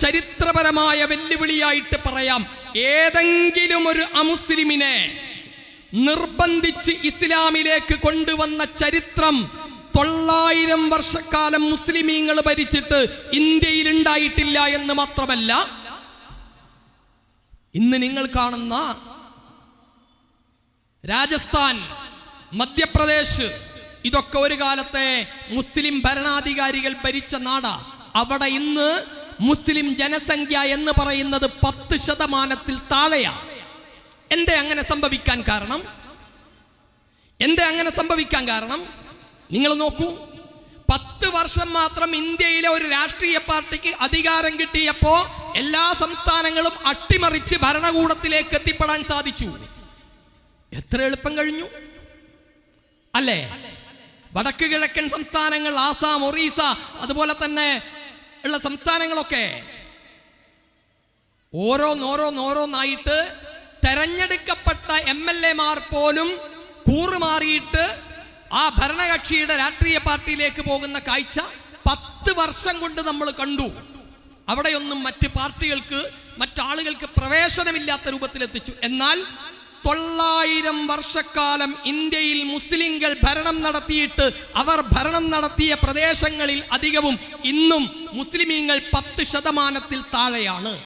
ചരിത്രപരമായ വെല്ലുവിളിയായിട്ട് പറയാം. ഏതെങ്കിലും ഒരു അമുസ്ലിമിനെ നിർബന്ധിച്ച് ഇസ്ലാമിലേക്ക് കൊണ്ടുവന്ന ചരിത്രം തൊള്ളായിരം വർഷക്കാലം മുസ്ലിമീങ്ങൾ ഭരിച്ചിട്ട് ഇന്ത്യയിൽ ഉണ്ടായിട്ടില്ല എന്ന് മാത്രമല്ല ഇന്ന് നിങ്ങൾ കാണുന്ന രാജസ്ഥാൻ മധ്യപ്രദേശ് ഇതൊക്കെ ഒരു കാലത്തെ മുസ്ലിം ഭരണാധികാരികൾ ഭരിച്ച നാടാ. അവിടെ ഇന്ന് മുസ്ലിം ജനസംഖ്യ എന്ന് പറയുന്നത് പത്ത് ശതമാനത്തിൽ താഴെയാണ് എന്തേ അങ്ങനെ സംഭവിക്കാൻ കാരണം? എന്തേ അങ്ങനെ സംഭവിക്കാൻ കാരണം? നിങ്ങൾ നോക്കൂ. പത്ത് വർഷം മാത്രം ഇന്ത്യയിലെ ഒരു രാഷ്ട്രീയ പാർട്ടിക്ക് അധികാരം കിട്ടിയപ്പോ എല്ലാ സംസ്ഥാനങ്ങളും അട്ടിമറിച്ച് ഭരണകൂടത്തിലേക്ക് എത്തിപ്പെടാൻ സാധിച്ചു. എത്ര എളുപ്പം കഴിഞ്ഞു? അല്ലേ? വടക്ക് കിഴക്കൻ സംസ്ഥാനങ്ങൾ ആസാം ഒറീസ അതുപോലെ തന്നെ ഉള്ള സംസ്ഥാനങ്ങളൊക്കെ ഓരോന്നോരോന്നോരോന്നായിട്ട് തെരഞ്ഞെടുക്കപ്പെട്ട എം എൽ എമാർ പോലും കൂറുമാറിയിട്ട് ആ ഭരണകക്ഷിയുടെ രാഷ്ട്രീയ പാർട്ടിയിലേക്ക് പോകുന്ന കാഴ്ച പത്ത് വർഷം കൊണ്ട് നമ്മൾ കണ്ടു. അവിടെയൊന്നും മറ്റ് പാർട്ടികൾക്ക് മറ്റാളുകൾക്ക് പ്രവേശനമില്ലാത്ത രൂപത്തിലെത്തിച്ചു. എന്നാൽ തൊള്ളായിരം വർഷക്കാലം ഇന്ത്യയിൽ മുസ്ലിങ്ങൾ ഭരണം നടത്തിയിട്ട് അവർ ഭരണം നടത്തിയ പ്രദേശങ്ങളിൽ അധികവും ഇന്നും മുസ്ലിമീങ്ങൾ പത്ത് ശതമാനത്തിൽ താഴെയാണ്.